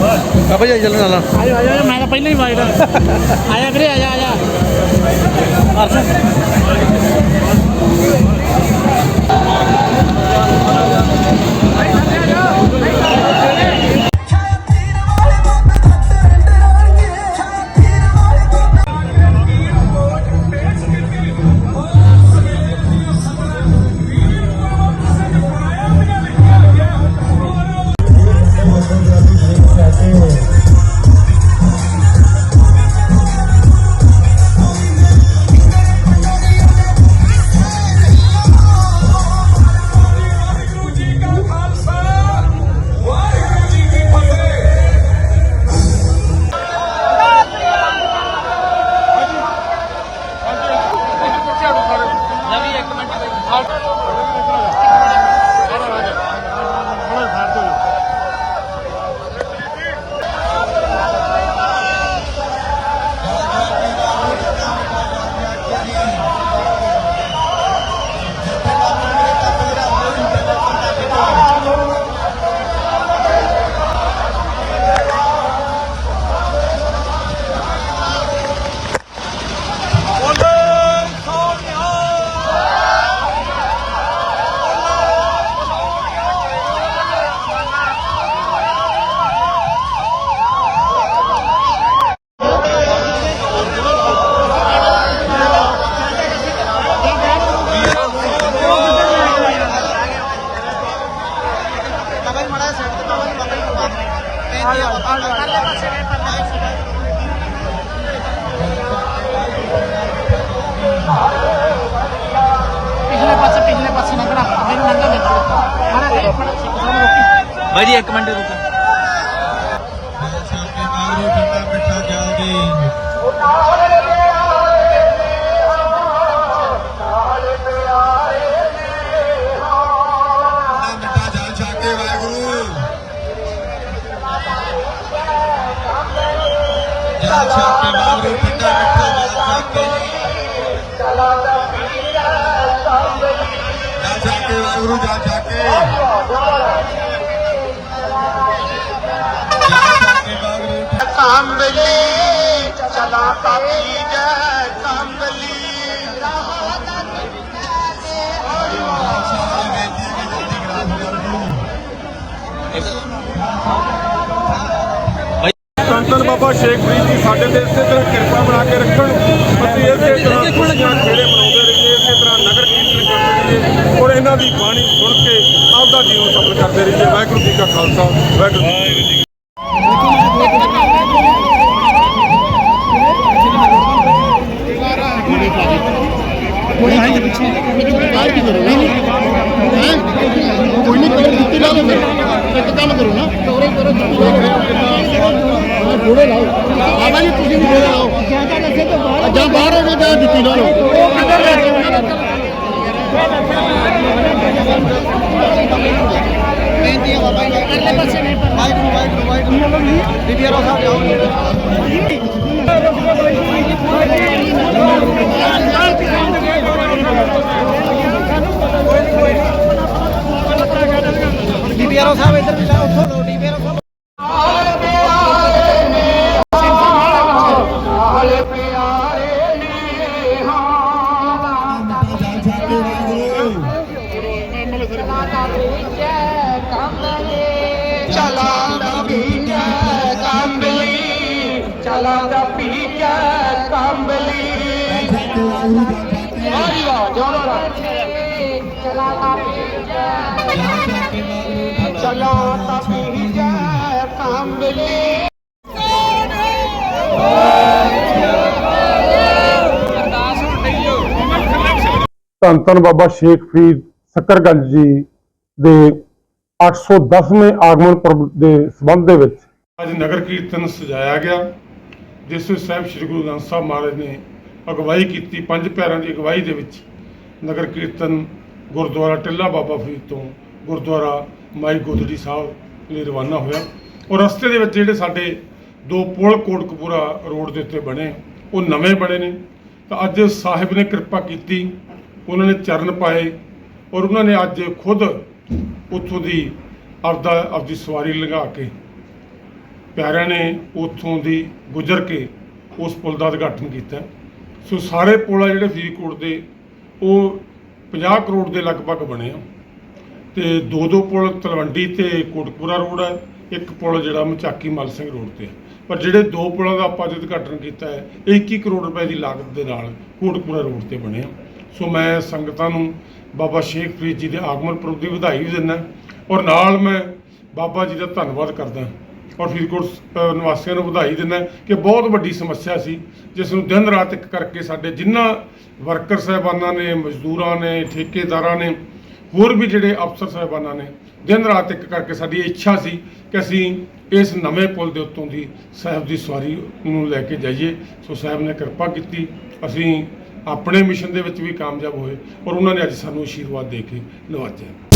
ਬਾਬਾ ਜੀ ਚੱਲਣ ਵਾਲਾ ਆਜੋ ਆਜੋ ਮੈਂ ਤਾਂ ਪਹਿਲਾਂ ਹੀ ਵਾਈਟ ਆਇਆ ਵੀਰੇ ਆਜਾ ਆਜਾ ਪਿਛਲੇ ਬਾਈ ਜੀ ਇੱਕ ਮਿੰਟ ਰੁਕੋ। ਛਾਪੇ ਮਾਰੂ ਮਿੱਠਾ ਛਾਪੇ ਮਾਰੂ ਕੰਬਲੀ ਬਾਬਾ ਸ਼ੇਖ ਫਰੀਦ ਜੀ, ਸਾਡੇ ਤੇ ਇਸੇ ਤਰ੍ਹਾਂ ਕਿਰਪਾ ਬਣਾ ਕੇ ਰੱਖਣ। ਅਸੀਂ ਇਸੇ ਤਰ੍ਹਾਂ ਖੁਸ਼ੀਆਂ ਖੇੜੇ ਮਨਾਉਂਦੇ ਰਹੀਏ, ਇਸੇ ਤਰ੍ਹਾਂ ਨਗਰ ਕੀਰਤਨ ਕਰਦੇ ਰਹੀਏ ਔਰ ਇਹਨਾਂ ਦੀ ਬਾਣੀ ਸੁਣ ਕੇ ਆਪਦਾ ਜੀਵਨ ਸਫਲ ਕਰਦੇ ਰਹੀਏ। ਵਾਹਿਗੁਰੂ ਜੀ ਕਾ ਖਾਲਸਾ, ਵਾਹਿਗੁਰੂ ਜੀ घोड़े लाओ बाबा जी तुझे घोड़े लाओ जहाँ बाहर हो गया जुटी लाओ वाइट वाइट वाइट ਰੋ ਸਾਹਿਬ ਜਾਓ ਇੱਧਰ ਵੀ ਲਾ ਉੱਥੋਂ ਲੋ ਬੀਬੀ ਸਾਹਿਬ। ਚਲਾ ਦਾ ਪੀਜੈ ਕੰਬਲੀ ਚਲਾ ਦਾ ਪੀਜੈ ਕੰਬਲੀ ਵਾਹ ਵਾਹ ਜੋੜੋ ਰਾ ਜਲ ਛਾਕੇ ਵਾਹਿਗੁਰੂ ਚਲਾ ਧੰਨ ਧੰਨ ਬਾਬਾ ਸ਼ੇਖ ਫਰੀਦ ਸਕਰਗੰਜ ਜੀ ਦੇ 810ਵੇਂ ਆਗਮਨ ਪੁਰਬ ਦੇ ਸਬੰਧ ਦੇ ਵਿੱਚ। ਅੱਜ ਨਗਰ ਕੀਰਤਨ ਸਜਾਇਆ ਗਿਆ, ਜਿਸ ਵਿੱਚ ਸਾਹਿਬ ਸ੍ਰੀ ਗੁਰੂ ਗ੍ਰੰਥ ਸਾਹਿਬ ਮਹਾਰਾਜ ਨੇ ਅਗਵਾਈ ਕੀਤੀ, ਪੰਜ ਪਿਆਰਿਆਂ ਦੀ ਅਗਵਾਈ ਦੇ ਵਿੱਚ। ਨਗਰ ਕੀਰਤਨ ਗੁਰਦੁਆਰਾ ਟਿੱਲਾ ਬਾਬਾ ਫਰੀਦ ਤੋਂ ਗੁਰਦੁਆਰਾ ਮਾਈ ਗੋਦੜੀ ਸਾਹਿਬ ਲਈ ਰਵਾਨਾ ਹੋਇਆ। ਔਰ ਰਸਤੇ ਦੇ ਵਿੱਚ ਜਿਹੜੇ ਸਾਡੇ ਦੋ ਪੁਲ ਕੋਟਕਪੂਰਾ ਰੋਡ ਦੇ ਉੱਤੇ ਬਣੇ, ਉਹ ਨਵੇਂ ਬਣੇ ਨੇ। ਤਾਂ ਅੱਜ ਸਾਹਿਬ ਨੇ ਕਿਰਪਾ ਕੀਤੀ, ਉਹਨਾਂ ਨੇ ਚਰਨ ਪਾਏ ਔਰ ਉਹਨਾਂ ਨੇ ਅੱਜ ਖੁਦ ਉੱਥੋਂ ਦੀ ਆਪਦਾ, ਆਪਦੀ ਸਵਾਰੀ ਲੰਘਾ ਕੇ ਪਿਆਰਿਆਂ ਨੇ ਉੱਥੋਂ ਦੀ ਗੁਜ਼ਰ ਕੇ ਉਸ ਪੁਲ ਦਾ ਉਦਘਾਟਨ ਕੀਤਾ। ਸੋ ਸਾਰੇ ਪੁਲ ਆ ਜਿਹੜੇ ਫਰੀਦਕੋਟ ਦੇ ਉਹ 50 ਕਰੋੜ ਦੇ ਲਗਭਗ ਬਣੇ ਆ। ਤੇ ਦੋ ਦੋ ਪੁਲ ਤਲਵੰਡੀ ਤੇ ਕੋਟਕਪੂਰਾ ਰੋਡ ਹੈ ਇੱਕ ਪੁਲ ਜਿਹੜਾ ਮਚਾਕੀ ਮਲ ਸਿੰਘ ਰੋਡ ਤੇ ਹੈ। ਪਰ ਜਿਹੜੇ ਦੋ ਪੁਲਾਂ ਦਾ ਆਪਾਂ ਅੱਜ ਉਦਘਾਟਨ ਕੀਤਾ ਹੈ, ਇਹ 21 ਕਰੋੜ ਰੁਪਏ ਦੀ ਲਾਗਤ ਦੇ ਨਾਲ ਕੋਟਕਪੂਰਾ ਰੋਡ ਤੇ ਬਣਿਆ ਸੋ ਮੈਂ ਸੰਗਤਾਂ ਨੂੰ ਬਾਬਾ ਸ਼ੇਖ ਫਰੀਦ ਜੀ ਦੇ ਆਗਮਨ ਪੁਰਬ ਦੀ ਵਧਾਈ ਵੀ ਦਿੰਦਾ ਔਰ ਨਾਲ ਮੈਂ ਬਾਬਾ ਜੀ ਦਾ ਧੰਨਵਾਦ ਕਰਦਾ ਔਰ ਫਰੀਦਕੋਟ ਅ, ਨਿਵਾਸੀਆਂ ਨੂੰ ਵਧਾਈ ਦਿੰਦਾ ਕਿ ਬਹੁਤ ਵੱਡੀ ਸਮੱਸਿਆ ਸੀ ਜਿਸ ਨੂੰ ਦਿਨ ਰਾਤ ਇੱਕ ਕਰਕੇ ਸਾਡੇ ਜਿੰਨਾ ਵਰਕਰ ਸਾਹਿਬਾਨਾਂ ਨੇ ਮਜ਼ਦੂਰਾਂ ਨੇ ਠੇਕੇਦਾਰਾਂ ਨੇ ਹੋਰ ਵੀ ਜਿਹੜੇ ਅਫਸਰ ਸਾਹਿਬਾਨਾਂ ਨੇ ਦਿਨ ਰਾਤ ਇੱਕ ਕਰਕੇ ਸਾਡੀ ਇੱਛਾ ਸੀ ਕਿ ਅਸੀਂ ਇਸ ਨਵੇਂ ਪੁਲ ਦੇ ਉੱਤੋਂ ਦੀ ਸਾਹਿਬ ਦੀ ਸਵਾਰੀ ਨੂੰ ਲੈ ਕੇ ਜਾਈਏ। ਸੋ ਸਾਹਿਬ ਨੇ ਕਿਰਪਾ ਕੀਤੀ ਅਸੀਂ ਆਪਣੇ ਮਿਸ਼ਨ ਦੇ ਵਿੱਚ ਵੀ ਕਾਮਯਾਬ ਹੋਏ ਔਰ ਉਹਨਾਂ ਨੇ ਅੱਜ ਸਾਨੂੰ ਆਸ਼ੀਰਵਾਦ ਦੇ ਕੇ ਨਵਾਜਿਆ।